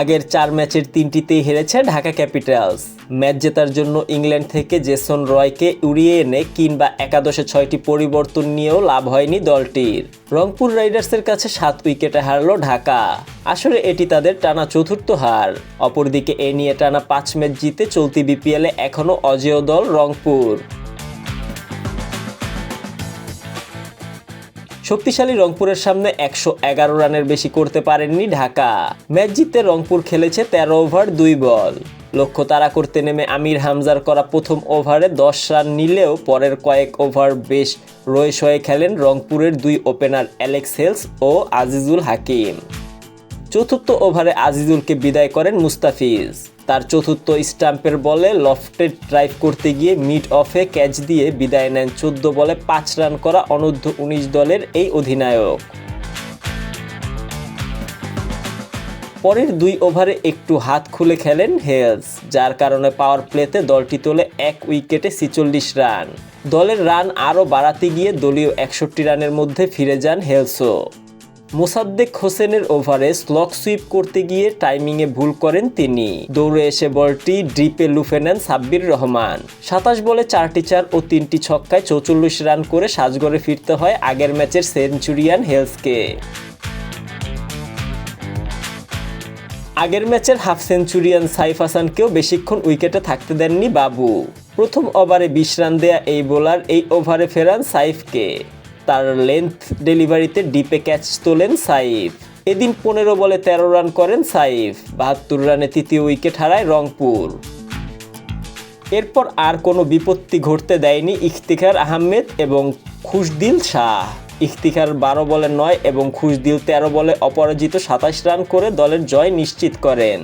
আগের চার ম্যাচের তিনটিতেই হেরেছে ঢাকা ক্যাপিটালস। ম্যাচ জেতার জন্য ইংল্যান্ড থেকে জেসন রয়কে উড়িয়ে এনে কিংবা একাদশে ছয়টি পরিবর্তন নিয়েও লাভ হয়নি দলটির। রংপুর রাইডার্সের কাছে সাত উইকেটে হারল ঢাকা। আসলে এটি তাদের টানা চতুর্থ হার। অপরদিকে এ নিয়ে টানা পাঁচ ম্যাচ জিতে চলতি বিপিএলে এখনও অজেয় দল রংপুর। শক্তিশালী রংপুরের সামনে একশো এগারো রানের বেশি করতে পারেননি ঢাকা। ম্যাচ জিততে রংপুর খেলেছে তেরো ওভার, দুই বল। লক্ষ্য তাড়া করতে নেমে আমির হামজার করা প্রথম ওভারে দশ রান নিলেও পরের কয়েক ওভার বেশ রয়ে সয়ে খেলেন রংপুরের দুই ওপেনার অ্যালেক্স হেলস ও আজিজুল হাকিম। চতুর্থ ওভারে আজিজুলকে বিদায় করেন মুস্তাফিজ। তার চতুর্থ স্টাম্পের বলে লফটেড ড্রাইভ করতে গিয়ে মিড অফে ক্যাচ দিয়ে বিদায় নেন চোদ্দ বলে পাঁচ রান করা অনূর্ধ্ব উনিশ দলের এই অধিনায়ক। পরের দুই ওভারে একটু হাত খুলে খেলেন হেলস যার কারণে পাওয়ার প্লেতে দলটি তোলে এক উইকেটে ছিচল্লিশ রান। দলের রান আরও বাড়াতে গিয়ে দলীয় একষট্টি রানের মধ্যে ফিরে যান হেলসও। মোসাদ্দেক হোসেনের ওভারে স্লক সুইপ করতে গিয়ে টাইমিংয়ে ভুল করেন তিনি। দৌড়ে এসে বলটি ড্রিপে লুফে নেন সাব্বির রহমান। সাতাশ বলে চারটি চার ও তিনটি ছক্কায় চৌচল্লিশ রান করে সাজগড়ে ফিরতে হয় আগের ম্যাচের সেঞ্চুরিয়ান হেলসকে। আগের ম্যাচের হাফ সেঞ্চুরিয়ান সাইফ হাসানকেও বেশিক্ষণ উইকেটে থাকতে দেননি বাবু। প্রথম ওভারে বিশ রান দেয়া এই বোলার এই ওভারে ফেরান সাইফকে। তার লেন্থ ডেলিভারিতে ডিপে ক্যাচ তোলেন সাইফ। এদিন পনেরো বলে তেরো রান করেন সাইফ, বাহাত্তর রানে তৃতীয় উইকেট হারায় রংপুর। এরপর আর কোনো বিপত্তি ঘটতে দেয়নি ইফতিখার আহমেদ এবং খুশদিল শাহ। ইফতিখার বারো বলে নয় এবং খুশদিল তেরো বলে অপরাজিত সাতাশ রান করে দলের জয় নিশ্চিত করেন।